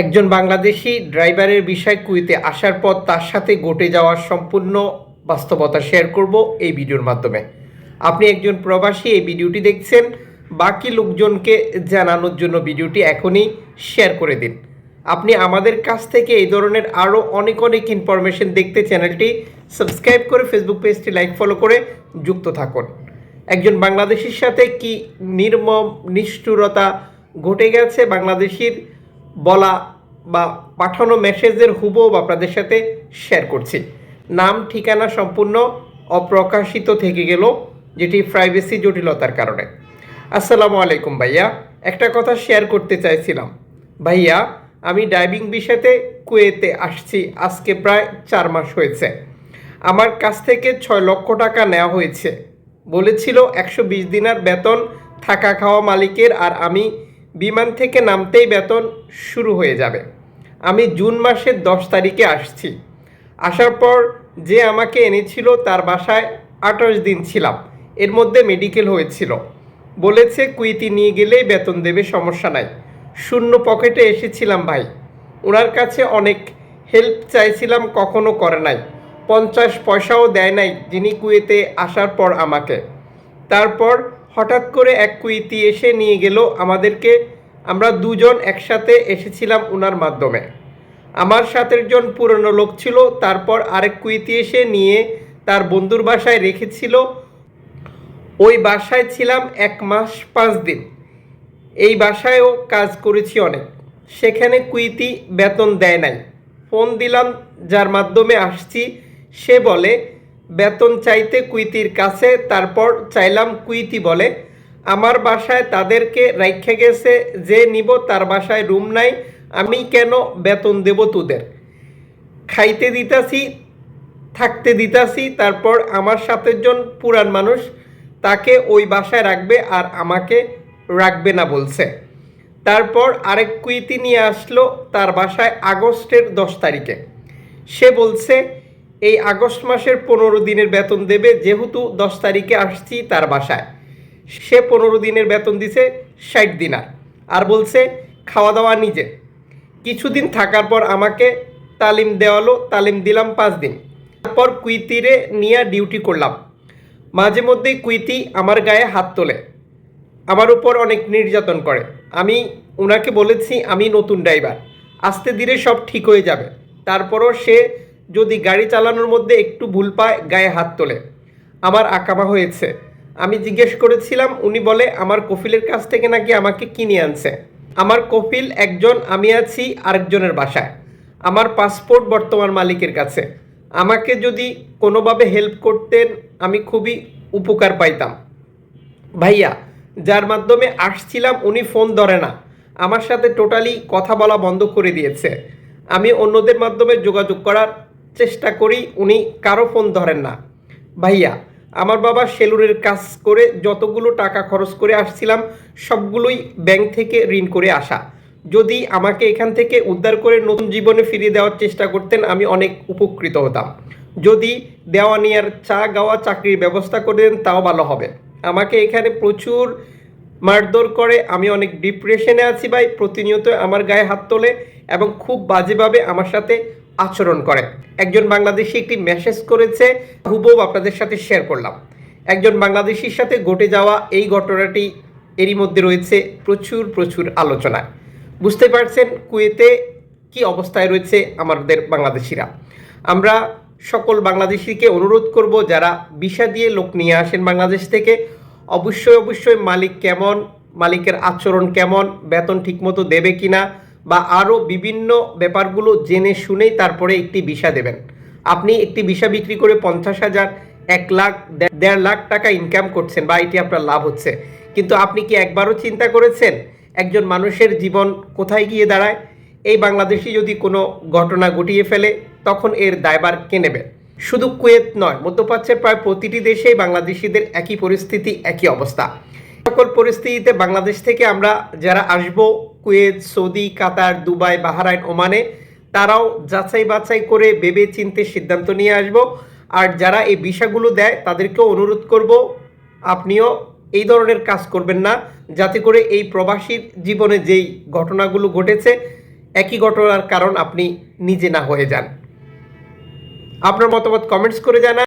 একজন বাংলাদেশি ড্রাইভারের বিষয় কুইতে আসার পর তার সাথে ঘটে যাওয়ার সম্পূর্ণ বাস্তবতা শেয়ার করব এই ভিডিওর মাধ্যমে। আপনি একজন প্রবাসী এই ভিডিওটি দেখছেন, বাকি লোকজনকে জানানোর জন্য ভিডিওটি এখনই শেয়ার করে দিন। আপনি আমাদের কাছ থেকে এই ধরনের আরও অনেক অনেক ইনফরমেশন দেখতে চ্যানেলটি সাবস্ক্রাইব করে ফেসবুক পেজটি লাইক, ফলো করে যুক্ত থাকুন। একজন বাংলাদেশির সাথে কি নির্মম, নিষ্ঠুরতা ঘটে গেছে বাংলাদেশির? বলা বা পাঠানো মেসেজের হুবহু আপনাদের সাথে শেয়ার করছি। নাম, ঠিকানা সম্পূর্ণ অপ্রকাশিত থেকে গেল, যেটি প্রাইভেসি জটিলতার কারণে। আসসালামু আলাইকুম ভাইয়া। একটা কথা শেয়ার করতে চাইছিলাম। ভাইয়া, আমি ড্রাইভিং বিষয়তে কুয়েতে আসছি, আজকে প্রায় চার মাস হয়েছে। আমার কাছ থেকে ছয় লক্ষ টাকা নেওয়া হয়েছে। বলেছিল একশো বিশ দিনার বেতন থাকা খাওয়া মালিকের আর আমি বিমান থেকে নামতেই বেতন শুরু হয়ে যাবে। আমি জুন মাসের দশ তারিখে আসছি। আসার পর যে আমাকে এনেছিল তার বাসায় আঠাশ দিন ছিলাম। এর মধ্যে মেডিকেল হয়েছিল। বলেছে কুইতি নিয়ে গেলেই বেতন দেবে, সমস্যা নাই। শূন্য পকেটে এসেছিলাম ভাই। ওনার কাছে অনেক হেল্প চাইছিলাম, কখনো করে নাই। পঞ্চাশ পয়সাও দেয় নাই যিনি কুয়েতে আসার পর আমাকে। তারপর হঠাৎ করে এক কুইতি এসে নিয়ে গেল আমাদেরকে আমরা দুজন একসাথে এসেছিলাম ওনার মাধ্যমে। আমার সাথের জন পুরনো লোক ছিল, তারপর আরেক কুইতি এসে নিয়ে তার বন্ধুর বাসায় রেখেছিল। ওই বাসায় ছিলাম এক মাস পাঁচ দিন। এই বাসায়ও কাজ করেছি অনেক। সেখানে কুইতি বেতন দেয় নাই। ফোন দিলাম, যার মাধ্যমে আসছি। সে বলে, বেতন চাইতে কুইতির কাছে, তারপর চাইলাম কুইতি বলে আমার বাসায় তাদেরকে রাইখে গেছে, যে নিব তার বাসায় রুম নাই, আমি কেন বেতন দেব তোদের? খাইতে দিতাছি, থাকতে দিতাছি, তারপর আমার সাথে জন পুরান মানুষ তাকে ওই বাসায় রাখবে আর আমাকে রাখবে না বলছে। তারপর আরেক কুইতি নিয়ে আসলো তার বাসায় আগস্টের দশ তারিখে। সে বলছে, এই আগস্ট মাসের পনেরো দিনের বেতন দেবে, যেহেতু দশ তারিখে আসছি তার বাসায়। সে পনেরো দিনের বেতন দিছে ষাট দিনার আর। বলছে, খাওয়া দাওয়া নিজে। কিছুদিন থাকার পর আমাকে তালিম দেওয়ালো, তালিম দিলাম পাঁচ দিন। তারপর কুইতিরে নিয়ে ডিউটি করলাম। মাঝে মধ্যেই কুইতি আমার গায়ে হাত তোলে। আমার উপর অনেক নির্যাতন করে। আমি ওনাকে বলেছি, আমি নতুন ড্রাইভার। আস্তে ধীরে সব ঠিক হয়ে যাবে। তারপরও সে যদি গাড়ি চালানোর মধ্যে একটু ভুল পায়, গায়ে হাত তোলে। আমার আকামা হয়েছে। আমি জিজ্ঞেস করেছিলাম, উনি বলে, আমার কফিলের কাছ থেকে নাকি আমাকে কিনে আনছে? আমার কফিল একজন, আমি আছি আরেকজনের বাসায়। আমার পাসপোর্ট বর্তমান মালিকের কাছে। আমাকে যদি কোনোভাবে হেল্প করতেন, আমি খুবই উপকার পাইতাম। ভাইয়া, যার মাধ্যমে আসছিলাম, উনি ফোন ধরে না। আমার সাথে টোটালি কথা বলা বন্ধ করে দিয়েছে। আমি অন্যদের মাধ্যমে যোগাযোগ করার চেষ্টা করি, উনি কারও ফোন ধরেন না। ভাইয়া আমার বাবা সেলুরের কাজ করে যতগুলো টাকা খরচ করে আসছিলাম, সবগুলোই ব্যাংক থেকে ঋণ করে আসা। যদি আমাকে এখান থেকে উদ্ধার করে নতুন জীবনে ফিরিয়ে দেওয়ার চেষ্টা করতেন, আমি অনেক উপকৃত হতাম। যদি দেওয়া নেওয়ার চা গাওয়া চাকরির ব্যবস্থা করে দেন, তাও ভালো হবে। আমাকে এখানে প্রচুর মারধর করে, আমি অনেক ডিপ্রেশনে আছি ভাই, প্রতিনিয়ত আমার গায়ে হাত তোলে এবং খুব বাজেভাবে আমার সাথে আচরণ করে। একজন বাংলাদেশি একটি মেসেজ করেছে, হুবহু আপনাদের সাথে শেয়ার করলাম। একজন বাংলাদেশির সাথে ঘটে যাওয়া এই ঘটনাটি এরই মধ্যে রয়েছে প্রচুর প্রচুর আলোচনায়। বুঝতে পারছেন কুয়েতে কি অবস্থায় রয়েছে আমাদের বাংলাদেশিরা। আমরা সকল বাংলাদেশিকে অনুরোধ করব, যারা ভিসা দিয়ে লোক নিয়ে আসেন বাংলাদেশ থেকে, অবশ্যই অবশ্যই মালিক কেমন, মালিকের আচরণ কেমন, বেতন ঠিকমতো দেবে কিনা বা আরও বিভিন্ন ব্যাপারগুলো জেনে শুনেই তারপরে একটি ভিসা দেবেন। আপনি একটি ভিসা বিক্রি করে পঞ্চাশ হাজার, এক লাখ দেড় লাখ টাকা ইনকাম করছেন বা এটি আপনার লাভ হচ্ছে। কিন্তু আপনি কি একবারও চিন্তা করেছেন একজন মানুষের জীবন কোথায় গিয়ে দাঁড়ায়? এই বাংলাদেশি যদি কোনো ঘটনা ঘটিয়ে ফেলে, তখন এর দায়বার কে নেবে শুধু কুয়েত নয় মধ্যপ্রাচ্যের প্রায় প্রতিটি দেশেই বাংলাদেশিদের একই পরিস্থিতি, একই অবস্থা। সকল পরিস্থিতিতে বাংলাদেশ থেকে আমরা যারা আসব Kuwait, Saudi, Qatar, Dubai, Bahrain, ওমানে। তারাও যাচাই বাছাই করে ভেবে চিনতে সিদ্ধান্ত নিয়ে আসব। আর যারা এই বিষয়গুলো দেয়, তাদেরকেও অনুরোধ করব, আপনিও এই ধরনের কাজ করবেন না, যাতে করে এই প্রবাসীর জীবনে যেই ঘটনাগুলো ঘটেছে, একই ঘটনার কারণ আপনি নিজে না হয়ে যান। আপনার মতামত কমেন্টস করে জানান।